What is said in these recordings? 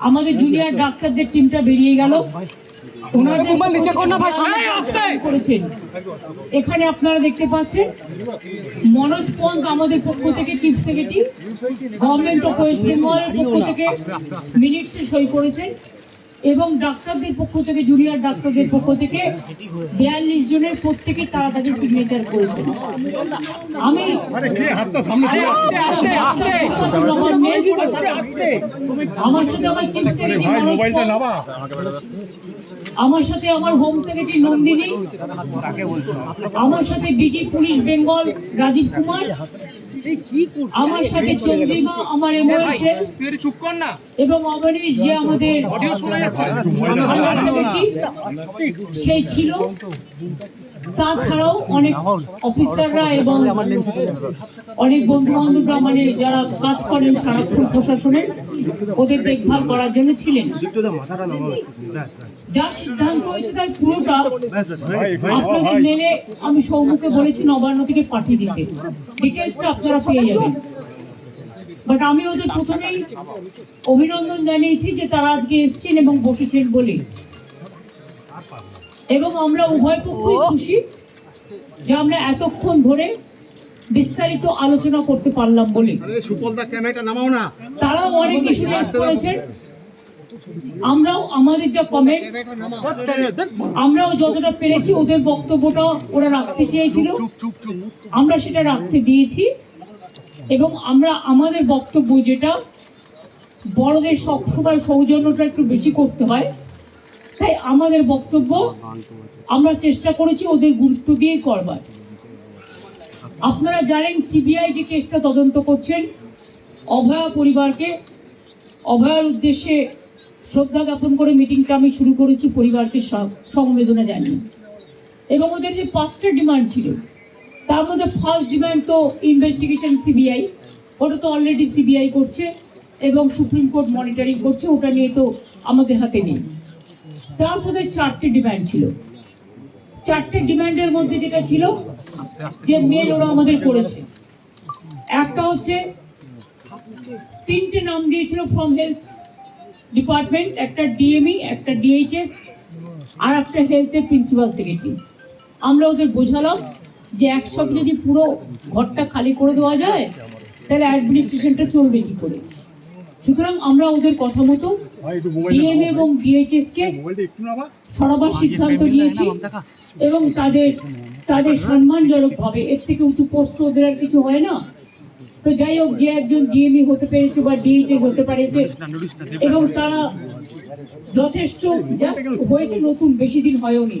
আমাদের জুনিয়র ডাক্তারদের টিমটা বেরিয়ে গেল। করেছেন। এখানে আপনারা দেখতে পাচ্ছেন মনোজ পন্ত আমাদের পক্ষ থেকে chief secretary government of west বেঙ্গলের পক্ষ থেকে মিনিটসে সই করেছেন এবং ডাক্তারদের পক্ষ থেকে জুনিয়র ডাক্তারদের পক্ষ থেকে বিয়াল্লিশ জনের প্রত্যেকে তারা তাদের সিগনেচার করেছেন আমি আরে কে হাতটা সামনে চলে আসছে? আমার সাথে আমার চিফ সেক্রেটারি সাথে হোম সেক্রেটারি নন্দিনী। আমার সাথে ডিজি পুলিশ বেঙ্গল রাজীব কুমার। আমার সাথে চন্দ্রিমা আমার না। এবং অমরিশ যে আমাদের অডিও শোনা সেই ছিল। তাছাড়াও অনেক অফিসাররা এবং অনেক বন্ধু বান্ধবরা মানে যারা কাজ করেন সারাক্ষণ প্রশাসনের ওদের দেখভাল করার জন্য ছিলেন। যা সিদ্ধান্ত হয়েছে তার পুরোটা আপনাদের মেলে আমি সৌমুখে বলেছি নবান্ন থেকে পাঠিয়ে দিতে। ডিটেলসটা আপনারা পেয়ে যাবেন। বাট আমি ওদের প্রথমেই অভিনন্দন জানিয়েছি যে তারা আজকে এসেছেন এবং বসেছেন বলে এবং আমরা উভয় পক্ষই খুশি যে আমরা এতক্ষণ ধরে বিস্তারিত আলোচনা করতে পারলাম বলে। আরে সুপলদা ক্যামেরাটা নামাও না। তারাও অনেক কিছু রেজ করেছেন। আমরাও আমাদের যা কমেন্ট আমরাও যতটা পেরেছি ওদের বক্তব্যটা ওরা রাখতে চেয়েছিল। আমরা সেটা রাখতে দিয়েছি। এবং আমরা আমাদের বক্তব্য যেটা, বড়দের সবসময় সৌজন্যটা একটু বেশি করতে হয়। তাই আমাদের বক্তব্য আমরা চেষ্টা করেছি ওদের গুরুত্ব দিয়ে করবার। আপনারা জানেন সিবিআই যে কেসটা তদন্ত করছেন, অভয়া পরিবারকে, অভয়ার উদ্দেশ্যে শ্রদ্ধা জ্ঞাপন করে মিটিংটা আমি শুরু করেছি, পরিবারকে সমবেদনা জানিয়ে। এবং ওদের যে পাঁচটা ডিমান্ড ছিল তার মধ্যে ফার্স্ট ডিমান্ড তো ইনভেস্টিগেশন সিবিআই ওটা তো অলরেডি সিবিআই করছে এবং সুপ্রিম কোর্ট মনিটরিং করছে, ওটা নিয়ে তো আমাদের হাতে নেই। প্লাস ওদের চারটে ডিমান্ড ছিল। চারটে ডিমান্ডের মধ্যে যেটা ছিল, যে মেল ওরা আমাদের করেছে। একটা হচ্ছে, তিনটে নাম দিয়েছিল ফ্রম হেলথ ডিপার্টমেন্ট একটা ডিএমই একটা ডিএইচএস আর একটা হেলথের প্রিন্সিপাল সেক্রেটারি আমরা ওদের বোঝালাম যে একসাথে যদি পুরো ঘরটা খালি করে দেওয়া যায় তাহলে অ্যাডমিনিস্ট্রেশনটা চলবে কি করে? সুতরাং আমরা ওদের কথা মতো নামাও এবং ডিএইচএস কে সরাবার সিদ্ধান্ত নিয়েছি এবং তাদের তাদের সম্মানজনক ভাবে এর থেকে উঁচু পোস্ট ওদের আর কিছু হয় না। তো যাই হোক যে একজন ডিএমই হতে পেরেছে বা ডিএইচএস হতে পেরেছে এবং তারা যথেষ্ট হয়েছে নতুন বেশি দিন হয়ওনি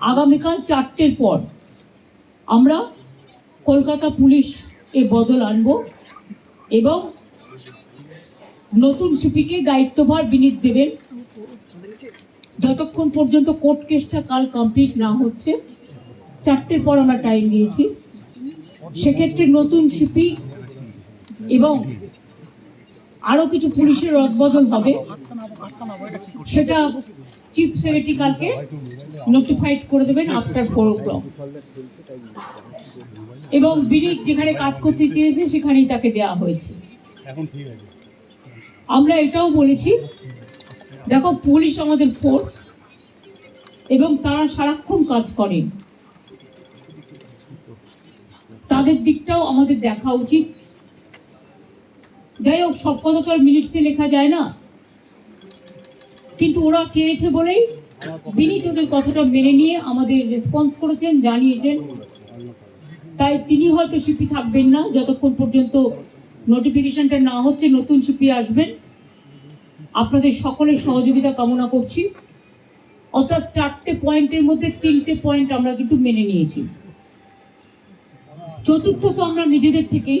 আগামীকাল চারটের পর আমরা কলকাতা পুলিশ এ বদল আনব এবং নতুন সিপিকে দায়িত্বভার বিনীত দেবেন। যতক্ষণ পর্যন্ত কোর্ট কেসটা কাল কমপ্লিট না হচ্ছে, চারটের পর আমরা টাইম দিয়েছি। সেক্ষেত্রে নতুন সিপি এবং আরও কিছু পুলিশের রদবদল হবে। সেটা চিফ সেক্রেটারি কালকে নোটিফাইড করে দেবেন আফটার ফোর এবং বিনীত যেখানে কাজ করতে চেয়েছে, সেখানেই তাকে দেওয়া হয়েছে। আমরা এটাও বলেছি, দেখো পুলিশ আমাদের ফোর্স এবং তারা সারাক্ষণ কাজ করেন। তাদের দিকটাও আমাদের দেখা উচিত। যাই হোক, সব কথা তো আর মিনিটসে লেখা যায় না। কিন্তু ওরা চেয়েছে বলেই বিনীত ওদের কথাটা মেনে নিয়ে আমাদের রেসপন্স করেছেন, জানিয়েছেন। তাই তিনি হয়তো সিপি থাকবেন না, যতক্ষণ পর্যন্ত নোটিফিকেশনটা না হচ্ছে, নতুন সিপি আসবেন। আপনাদের সকলের সহযোগিতা কামনা করছি। অর্থাৎ চারটে পয়েন্টের মধ্যে তিনটে পয়েন্ট আমরা কিন্তু মেনে নিয়েছি। চতুর্থ তো আমরা নিজেদের থেকেই।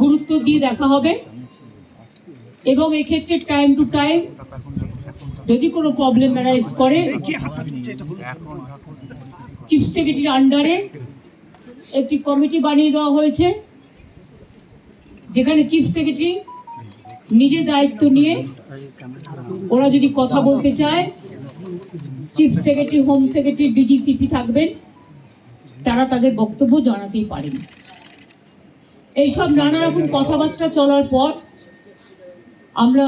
গুরুত্ব দিয়ে দেখা হবে। এবং এক্ষেত্রে টাইম টু টাইম যদি কোনো প্রবলেম অ্যারাইজ করে চিফ সেক্রেটারির আন্ডারে একটি কমিটি বানিয়ে দেওয়া হয়েছে, যেখানে চিফ সেক্রেটারি নিজে দায়িত্ব নিয়ে ওরা যদি কথা বলতে চায় chief secretary home secretary DG CP থাকবেন, তারা তাদের বক্তব্য জানাতেই পারেন। এইসব নানা রকম কথাবার্তা চলার পর আমরা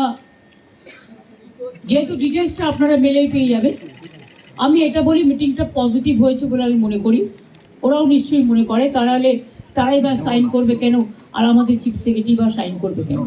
যেহেতু ডিটেলসটা আপনারা মেলেই পেয়ে যাবেন, আমি এটা বলি মিটিংটা পজিটিভ হয়েছে বলে আমি মনে করি। ওরাও নিশ্চয়ই মনে করে, তাহলে তারাই বা সাইন করবে কেন? আর আমাদের চিফ সেক্রেটারি বা সাইন করবে কেন?